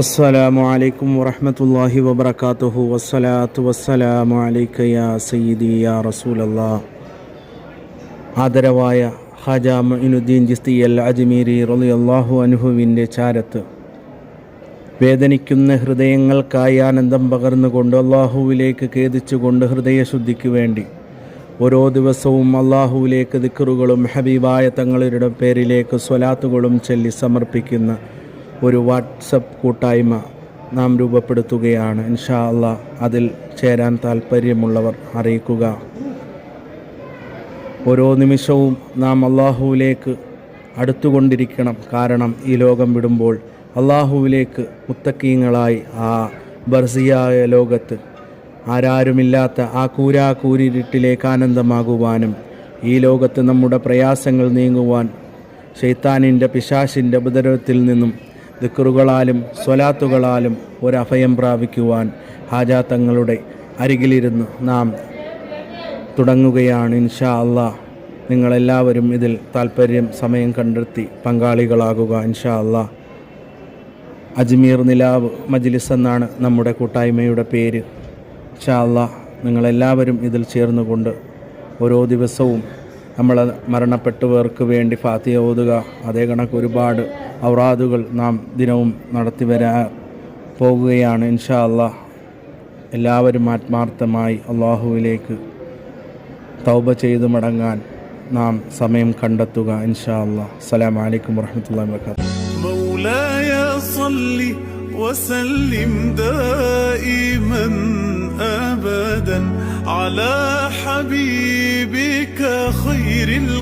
അസ്സലാമു അലൈക്കും വറഹമത്തല്ലാഹി വബറകാതുഹു. വസ്സലാത്തു വസ്സലാമു അലൈക്ക യാ സയ്യിദി യാ റസൂലല്ലാ. ആദരവായ ഹാജ മൊയിനുദ്ദീൻ ജിസ്തി അൽ അജ്മീരി റളിയല്ലാഹു അൻഹുവിന്റെ ചാരത്ത്. വേദനിക്കുന്ന ഹൃദയങ്ങൾക്കായി ആനന്ദം പകർന്നുകൊണ്ട് അള്ളാഹുവിലേക്ക് ഖേദിച്ചുകൊണ്ട് ഹൃദയശുദ്ധിക്ക് വേണ്ടി ഓരോ ദിവസവും അള്ളാഹുവിലേക്ക് ദിക്കറുകളും ഹബീബായ തങ്ങളുടെ പേരിലേക്ക് സ്വലാത്തുകളും ചൊല്ലി സമർപ്പിക്കുന്ന ഒരു വാട്സപ്പ് കൂട്ടായ്മ നാം രൂപപ്പെടുത്തുകയാണ്. ഇൻഷാ അല്ല അതിൽ ചേരാൻ താല്പര്യമുള്ളവർ അറിയിക്കുക. ഓരോ നിമിഷവും നാം അള്ളാഹുവിലേക്ക് അടുത്തുകൊണ്ടിരിക്കണം. കാരണം ഈ ലോകം വിടുമ്പോൾ അള്ളാഹുവിലേക്ക് മുത്തക്കീങ്ങളായി ആ ബർസിയായ ലോകത്ത് ആരാരുമില്ലാത്ത ആ കൂരാ കൂരിരുട്ടിലേക്ക് ആനന്ദമാകുവാനും ഈ ലോകത്ത് നമ്മുടെ പ്രയാസങ്ങൾ നീങ്ങുവാൻ ഷെയ്ത്താനിന്റെ പിശാശിന്റെ ഉപദ്രവത്തിൽ നിന്നും ദിക്കറുകളാലും സ്വലാത്തുകളാലും ഒരഭയം പ്രാപിക്കുവാൻ ഹാജാത്തങ്ങളുടെ അരികിലിരുന്ന് നാം തുടങ്ങുകയാണ് ഇൻഷാ അള്ളാ. നിങ്ങളെല്ലാവരും ഇതിൽ താല്പര്യം സമയം കണ്ടെത്തി പങ്കാളികളാകുക ഇൻഷാ അള്ളാ. അജ്മീർ നിലാവ് മജ്ലിസ് എന്നാണ് നമ്മുടെ കൂട്ടായ്മയുടെ പേര്. ഇൻഷാ അള്ളാ നിങ്ങളെല്ലാവരും ഇതിൽ ചേർന്നുകൊണ്ട് ഓരോ ദിവസവും നമ്മൾ മരണപ്പെട്ടവർക്ക് വേണ്ടി ഫാത്തിയ ഓതുക അതേ കണക്ക് ഒരുപാട് ഔറാദുകൾ നാം ദിനവും നടത്തി വരാൻ പോകുകയാണ് ഇൻഷാ അള്ളാ എല്ലാവരും ആത്മാർത്ഥമായി അള്ളാഹുവിലേക്ക് തൗബ ചെയ്തു മടങ്ങാൻ നാം സമയം കണ്ടെത്തുക ഇൻഷാ അള്ളാഹ് അസ്സലാമു അലൈക്കും വറഹ്മത്തുള്ളാഹി വബറകാതുഹു مولاي صل وسلم دائما ابدا على حبيبك خير